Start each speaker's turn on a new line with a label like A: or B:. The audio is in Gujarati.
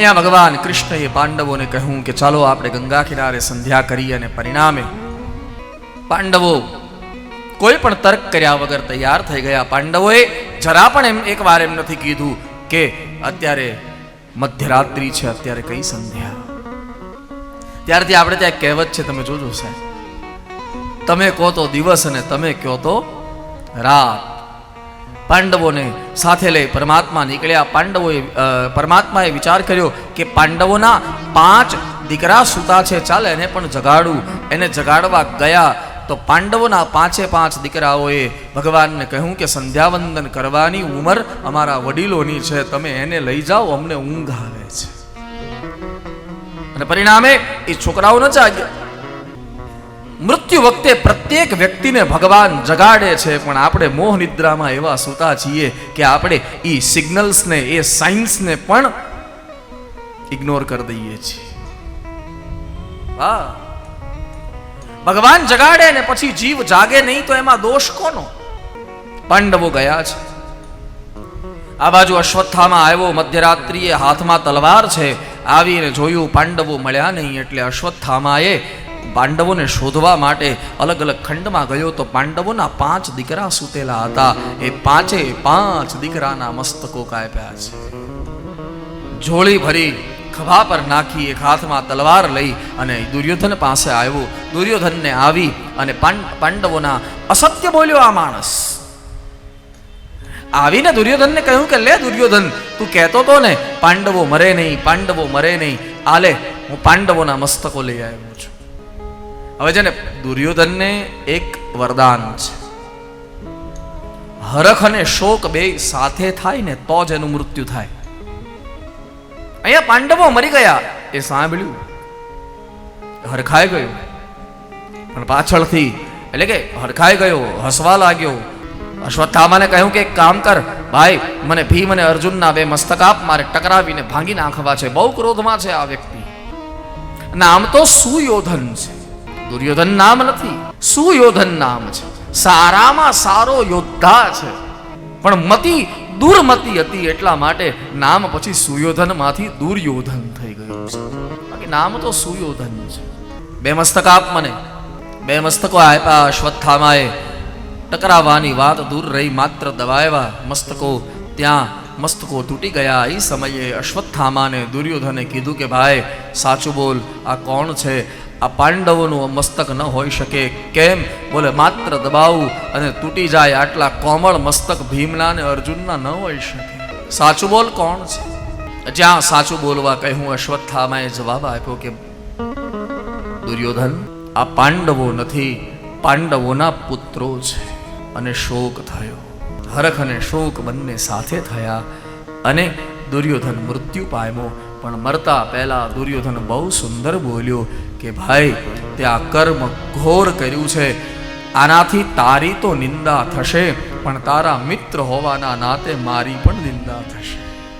A: અહીંયા ભગવાન કૃષ્ણએ પાંડવોને કહ્યું કે ચાલો આપણે ગંગા કિનારે સંધ્યા કરીએ અને પરિણામે પાંડવો કોઈ પણ તર્ક કર્યા વગર તૈયાર થઈ ગયા. પાંડવોએ જરા પણ એમ એક વાર એમ નથી કીધું કે અત્યારે મધ્યરાત્રિ છે, અત્યારે કઈ સંધ્યા? ત્યારથી આપણે ત્યાં કહેવત છે, તમે જોજો સાહેબ. તમે કહો તો દિવસ અને તમે કહો તો રાત. પાંડવોને સાથે લઈ પરમાત્મા નીકળ્યા. પાંડવોએ પરમાત્માએ વિચાર કર્યો કે પાંડવોના પાંચ દીકરા સૂતા છે, ચાલે એને પણ જગાડું. એને જગાડવા ગયા તો પાંડવોના પાંચે પાંચ દીકરાઓએ ભગવાનને કહ્યું કે સંધ્યાવંદન કરવાની ઉંમર અમારા વડીલોની છે, તમે એને લઈ જાઓ, અમને ઊંઘ આવે છે. અને પરિણામે એ છોકરાઓ ન જાગ્યા. મૃત્યુ વખતે પ્રત્યેક વ્યક્તિને ભગવાન જગાડે છે, પણ આપણે મોહ નિદ્રામાં એવા સૂતા છીએ કે આપણે એ સિગ્નલ્સને એ સાયન્સને પણ ઇગ્નોર કરી દઈએ છીએ. હા ભગવાન જગાડે ને પછી જીવ જાગે નહીં તો એમાં દોષ કોનો? પાંડવો ગયા છે. આ બાજુ અશ્વત્થામાં આવ્યો, મધ્યરાત્રિએ હાથમાં તલવાર છે. આવીને જોયું પાંડવો મળ્યા નહીં, એટલે અશ્વત્થામાએ પાંડવોને શોધવા માટે અલગ અલગ ખંડમાં ગયો તો પાંડવોના પાંચ દીકરા સૂતેલા હતા. એ પાંચે પાંચ દીકરાના મસ્તકો કાપ્યા છે. જોળી ભરી ખભા પર નાખી એક હાથમાં તલવાર લઈ અને દુર્યોધન પાસે આવ્યો. દુર્યોધનને આવી અને પાંડવોના અસત્ય બોલ્યો આ માણસ. આવીને દુર્યોધનને કહ્યું કે, લે દુર્યોધન, તું કહેતો તો ને, પાંડવો મરે નહીં, પાંડવો મરે નહીં. આ લે, હું પાંડવોના મસ્તકો લઈ આવ્યો છું. હવે છે ને, દુર્યોધનને એક વરદાન છે. હરખ અને શોક બે સાથે થાય ને તો જ એનું મૃત્યુ થાય. અહીંયા પાંડવો મરી ગયા, એ સાંભળ્યું. હરખાઈ ગયો. પણ પાછળથી, એટલે કે હરખાઈ ગયો, હસવા લાગ્યો. અશ્વત્થામાને કહ્યું કે, એક કામ કર, ભાઈ, મને ભીમ અને અર્જુનના બે મસ્તક આપ, મારે ટકરાવીને ભાંગી નાખવા છે. બહુ ક્રોધમાં છે આ વ્યક્તિ. આમ તો સુયોધન છે. દુર્યોધન નામ નથી, સુયોધન નામ છે. સારામાં સારો યોદ્ધા છે. પણ મતિ, દુર્મતિ હતી એટલા માટે નામ પછી સુયોધનમાંથી દુર્યોધન થઈ ગયું છે. બાકી નામ તો સુયોધન છે. બે મસ્તક આપ મને. બે મસ્તકો આપ્યા અશ્વત્થામાએ ટકરાવાની વાત દૂર રહી, માત્ર દબાવ્યા. મસ્તકો ત્યાં, મસ્તકો તૂટી ગયા. એ સમયે અશ્વત્થામાને દુર્યોધને કીધું કે, ભાઈ, સાચું બોલ, આ કોણ છે? આ પાંડવોનું મસ્તક હોઈ શકે. કેમ? બોલે, માત્ર દબાવું અને તૂટી જાય આટલા કોમળ મસ્તક ભીમના અને અર્જુનના ન હોઈ શકે. સાચું બોલ કોણ છે? જ્યાં સાચું બોલવા કહ્યું, અશ્વત્થામાએ જવાબ આપ્યો કે, દુર્યોધન, આ પાંડવો નથી, પાંડવોના પુત્રો છે. અને શોક થયો. હરખ અને શોક બંને સાથે થયા અને દુર્યોધન મૃત્યુ પામ્યો. પણ મરતા પહેલા દુર્યોધન બહુ સુંદર બોલ્યો કે, ભાઈ તે આ કર્મ ઘોર કર્યું છે. આનાથી તારી તો નિંદા થશે, પણ તારા મિત્ર હોવાના નાતે મારી પણ નિંદા થશે.